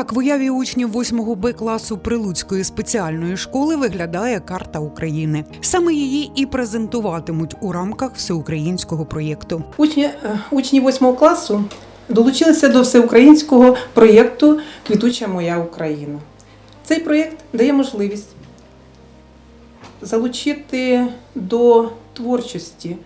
Так, в уяві учнів 8 Б класу Прилуцької спеціальної школи виглядає карта України. Саме її і презентуватимуть у рамках всеукраїнського проєкту. Учні, е, учні 8 класу долучилися до всеукраїнського проєкту Квітуча моя Україна. Цей проєкт дає можливість залучити до творчості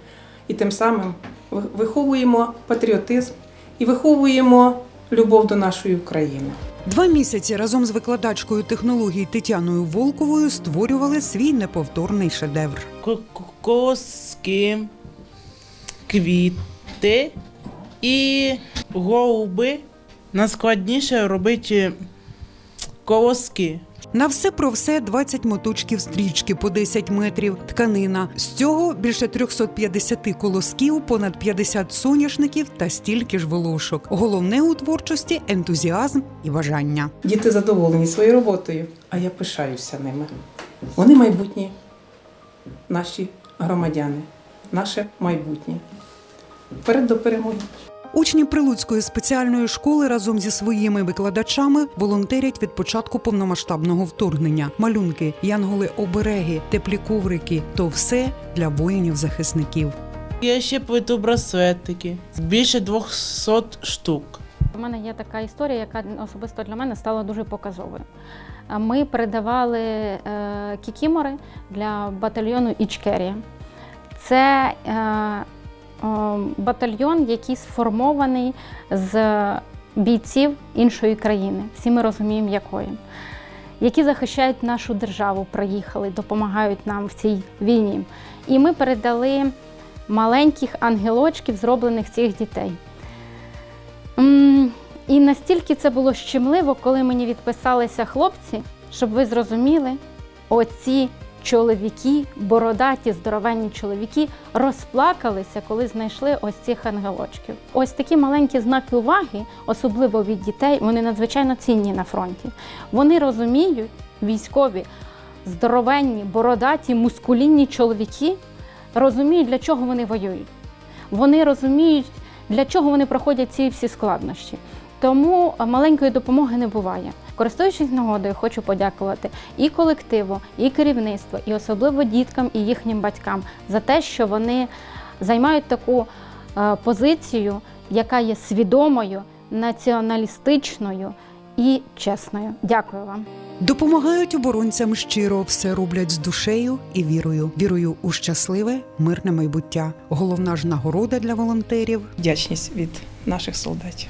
і тим самим виховуємо патріотизм і виховуємо любов до нашої України. Два місяці разом з викладачкою технологій Тетяною Волковою створювали свій неповторний шедевр. ко- ко- коски, квіти і голуби. Найскладніше робити колоски. На все про все 20 моточків стрічки по 10 метрів, тканина. З цього більше 350 колосків, понад 50 соняшників та стільки ж волошок. Головне у творчості ентузіазм і бажання. Діти задоволені своєю роботою, а я пишаюся ними. Вони майбутні наші громадяни, наше майбутнє. Вперед до перемоги! Учні Прилуцької спеціальної школи разом зі своїми викладачами волонтерять від початку повномасштабного вторгнення. Малюнки, янголи-обереги, теплі коврики то все для воїнів-захисників. Я ще плету браслетики. Більше 200 штук. У мене є така історія, яка особисто для мене стала дуже показовою. Ми передавали е, кікімори для батальйону Ічкерія. Це е, батальйон, який сформований з бійців іншої країни. Всі ми розуміємо, якої. Які захищають нашу державу, приїхали, допомагають нам в цій війні. І ми передали маленьких ангелочків, зроблених цих дітей. І настільки це було щемливо, коли мені відписалися хлопці, щоб ви зрозуміли, оці чоловіки, бородаті, здоровенні чоловіки, розплакалися, коли знайшли ось цих ангелочків. Ось такі маленькі знаки уваги, особливо від дітей, вони надзвичайно цінні на фронті. Вони розуміють, військові, здоровенні, бородаті, мускулінні чоловіки розуміють, для чого вони воюють. Вони розуміють, для чого вони проходять ці всі складнощі. Тому е, маленької допомоги не буває. Користуючись нагодою, хочу подякувати і колективу, і керівництву, і особливо діткам і їхнім батькам за те, що вони займають таку е, позицію, яка є свідомою, націоналістичною і чесною. Дякую вам. Допомагають оборонцям щиро, все роблять з душею і вірою. Вірою у щасливе, мирне майбуття. Головна ж нагорода для волонтерів Вдячність від наших солдатів.